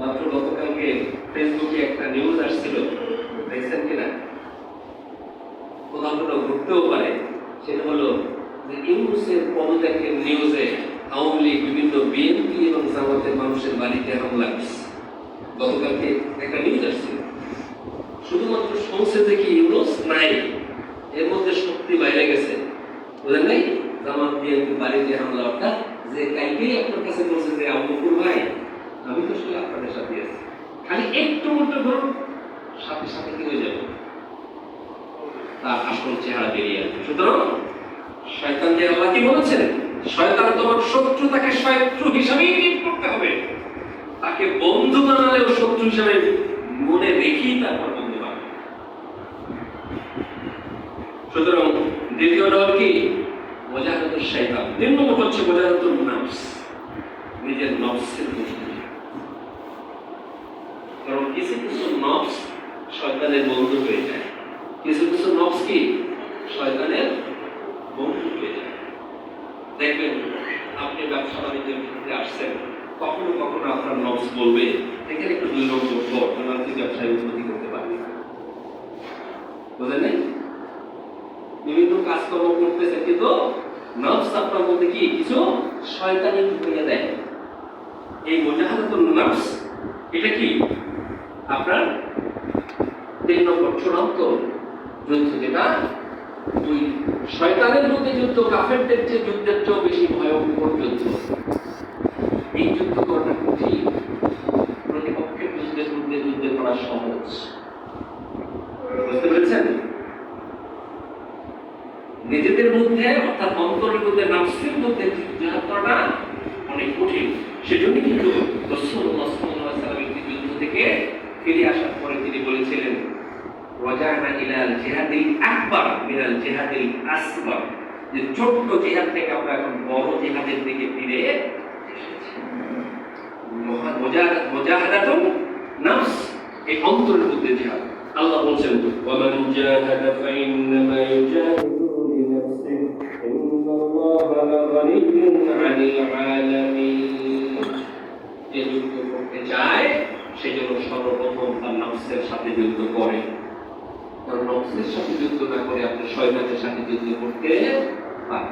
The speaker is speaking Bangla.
মাত্র গতকালকে ফেসবুকে একটা নিউজ আসছিল দেখছেন কিনা কোথাও কোথাও ঘুরতেও পারে। সেটা হলো যে ইউনুসের পদত্যাগের নিউজে আওয়ামী লীগ, বিভিন্ন বিএনপি এবং জামাতের মানুষের বাড়িতে হামলা। গতকালকে একটা নিউজ আসছিল। শুধুমাত্র সংসদে কি ইউনুস? নাই। এর মধ্যে শক্তি বাইরে গেছে। বুঝলেন নাই, জামাত, বিএনপি বাড়িতে হামলা। অর্থাৎ যে কালকেই আপনার কাছে বলছে যে আবুকুর ভাই আমি তো আসলে আপনাদের সাথে আছি। খালি একটু মতো ধরুন সাথে সাথে কি হয়ে যাবে? তার আসল চেহারা বেরিয়ে আসবে। সুতরাং শয়তান যে আল্লাহ কি বলেছেন? শয়তান তোমার শত্রু তাকে শত্রু হিসাবেই ট্রিট করতে হবে। তাকে বন্ধু বানালেও শত্রু হিসাবে মনে রেখেই তারপর বন্ধু বানাবে। সুতরাং দ্বিতীয় হল কি? মজাহাতুর শয়তান। তিন নম্বর হচ্ছে মজাহাতুর নাফস। নিজের নফসের বুঝতে কিছু কিছু নফস শয়তানের বন্ধু হয়ে যায়। কিছু কিছু নফস কি? শয়তানের বন্ধু হয়ে যায়। দেখবেন, আপনি ব্যবসা বাণিজ্যের ক্ষেত্রে আসছেন, কখনো কখনো আপনার নফস বলবে, এখানে একটু দুই নম্বর পর আপনি ব্যবসায় উন্নতি করতে পারবেন না। বুঝলেন বিভিন্ন কাজকর্ম করতেছে কিন্তু নফস আপনার মধ্যে কি? কিছু শয়তানি ঢুকিয়ে দেয়। এই মোজাহাদাতুল নফস এটা কি? আপনার তিন নম্বর চূড়ান্ত যুদ্ধ যেটা ওই শয়তানের মধ্যে যুদ্ধ, কাফেরদের চেয়ে যুদ্ধের চেয়েও বেশি ভয়ঙ্কর যুদ্ধ। এই যুদ্ধ করাটা কঠিন। প্রতিপক্ষের যুদ্ধের মধ্যে যুদ্ধ করা সহজ। বুঝতে পেরেছেন? নিজেদের মধ্যে, অর্থাৎ অন্তরের মধ্যে, নাফসের মধ্যে জিহাদ করাটা অনেক কঠিন। সেজন্য কিন্তু রাসূলুল্লাহ সাল্লাল্লাহু আলাইহি ওয়াসাল্লাম একটি যুদ্ধ থেকে ফিরে আসার পরে তিনি বলেছিলেন রজানা ইলাল জিহাদিল আকবার মিনাল জিহাদিল আসগর যে ছোট্ট জিহাদ থেকে আমরা এখন বড় জিহাদের দিকে ফিরে নাফস, এই অন্তরের মধ্যে জিহাদ। আল্লাহ বলছেন ওয়ামান জাহাদা ফাইন্নামা ইউজাহিদু লিনাফসিহি যে যুদ্ধ করতে চায়, সে যেন সর্বপ্রথম তার নফসের সাথে যুদ্ধ করে। নফসের সাথে যুদ্ধ না করে আপনি শয়তানের সাথে যুদ্ধ করতে পারবেন